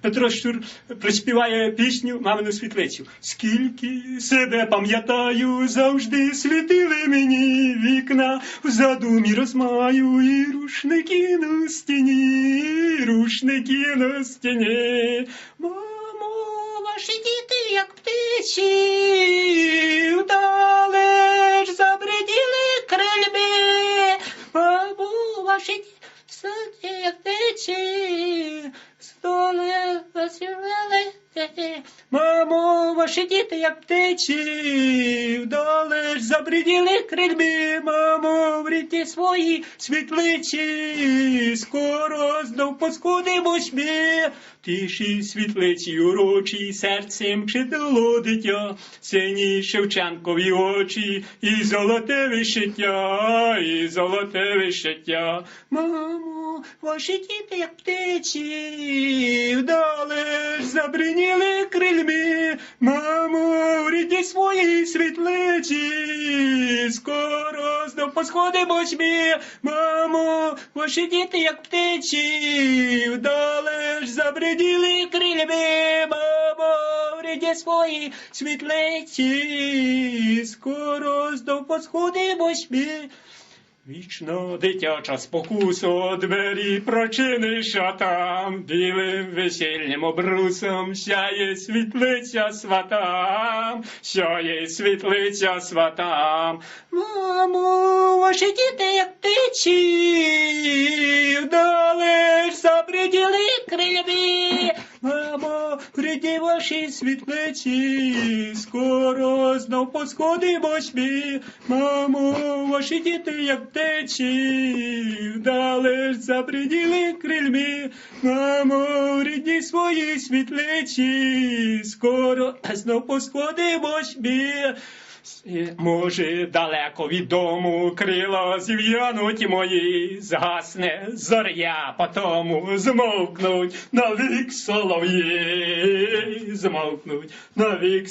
Петро Щур приспіває пісню Мамину світлицю. Скільки себе пам'ятаю, завжди світили мені вікна, в задумі розмаю і рушники на стіні, рушники на стіні. Мамо, ваші діти, як птичі, вдалеч забриділи крильби. Мамо, ваші діти, як птичі, столи засівали. Мамо, ваші діти, як птичі, вдалеч забриділи крильби, мамо, в ріті свої світличі, скоро знов поскудимось ми. Тиші світлиці урочі, серцем читало дитя, сині Шевченкові очі, і золоте вишиття, і золоте вишиття. Мамо, ваші діти, як птичі, вдалеч забриніли крильми, мамо, рідні свої світличі, скоро знов посходимось ми, мамо, ваші діти, як птичі, вдалеч забриділи крильми, мамо, рідні свої світличі, скоро знов посходимось ми. Вічно дитяча спокусу двері прочиниш, а там білим весільним обрусом сяє світлиця сватам, сяє світлиця сватам. Мамо, ваші діти, як птичі, ваші світлиці, скоро знов посходимось ми. Мамо, ваші діти, як птичі, за забриділи крильми. Мамо, рідні свої світличі, скоро знов посходимось ми. Може, далеко від дому крила зів'януть мої, згасне зоря, потому змовкнуть. Навік солов'ї, змовкнуть. Навік